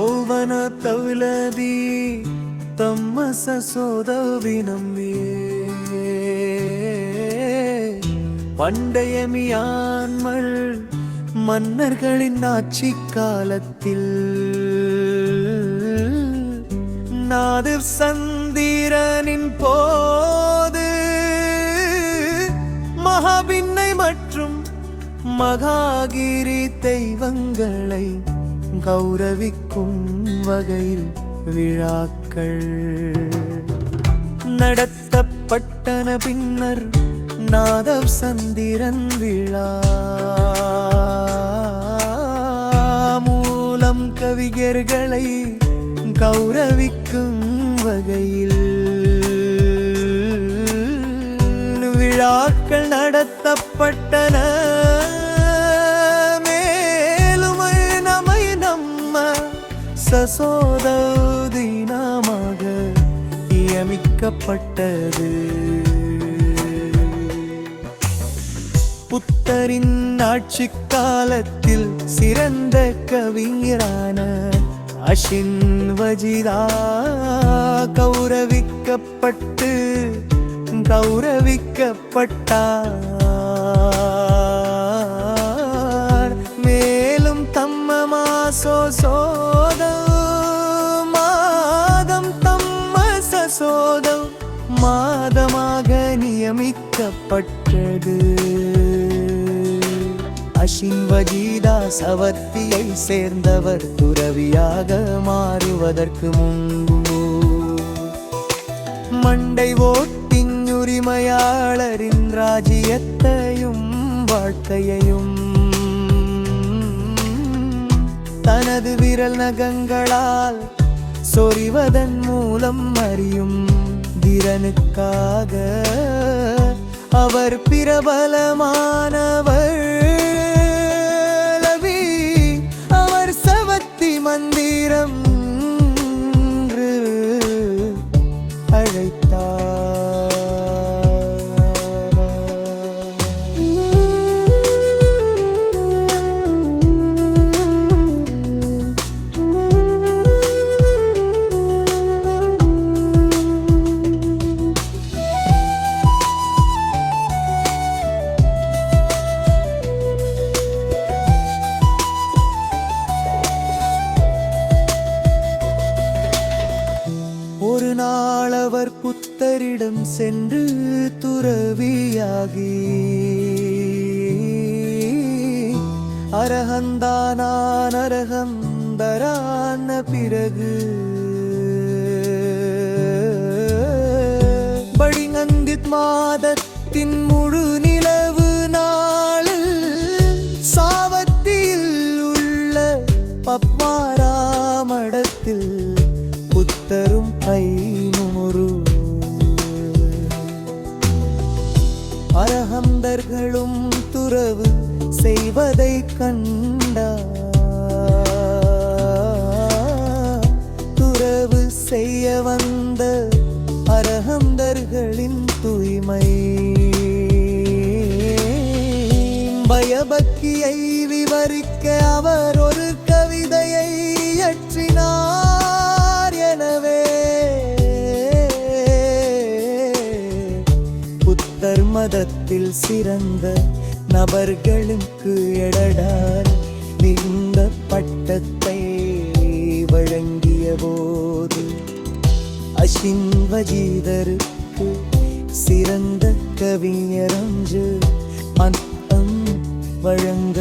ಓವನ ತವಲದಿ ತಮ್ಮ சோதவினம்பியே பண்டைய மியான்மல் மன்னர்களின் ஆட்சி காலத்தில் நாதிர் சந்திரனின் போது மகாபின்னை மற்றும் மகாகிரி தெய்வங்களை கௌரவிக்கும் வகையில் விழாக்கள். நடத்தப்பட்டன பின்னர் நாதவ் சந்திரன் விழா. மூலம் கவிஞர்களை கௌரவிக்கும் வகையில் விழாக்கள் நடத்தப்பட்டன. சசோதீனமாக நியமிக்கப்பட்டது. புத்தரின் ஆட்சி காலத்தில் சிறந்த கவிஞரான அஷின் வஜிதா கௌரவிக்கப்பட்டு கௌரவிக்கப்பட்டார். மேலும் தம்ம மாசோ சசோதம் மாதமாக நியமிக்கப்பட்டது. அஷின்வஜீதா சவர்த்தியை சேர்ந்தவர் துறவியாக மாறுவதற்கு முன்பு. மண்டை ஓட்டின் உரிமையாளரின் ராஜ்யத்தையும் வாழ்க்கையையும் தனது விரல் நகங்களால் சொறிவதன் மூலம் அறியும் திறனுக்காக அவர் பிரபலமானவர் அவர் சவத்தி மந்திரம் அழைத்தார். சென்று துறவியாகி. அரகந்தானான் அரகந்தரான பிறகு படிங்கந்தித் மாதத்தின் முழு நிலவு நாளில் சாவத்தியில் உள்ள பப்பாராமடத்தில் புத்தரும் பைன அரஹந்தர்களும் துறவு செய்வதை கண்டா துறவு செய்ய வந்த அரகந்தர்களின் தூய்மை. பயபக்தியை விவரிக்க அவர் ஒரு கவிதையை இயற்றினார். மதத்தில் சிறந்த நபர்களுக்கு எடடால் மிகுந்த பட்டத்தை வழங்கிய போது அசின்வஜீதருக்கு சிறந்த கவிஞரஞ்சு அந்தம் வழங்க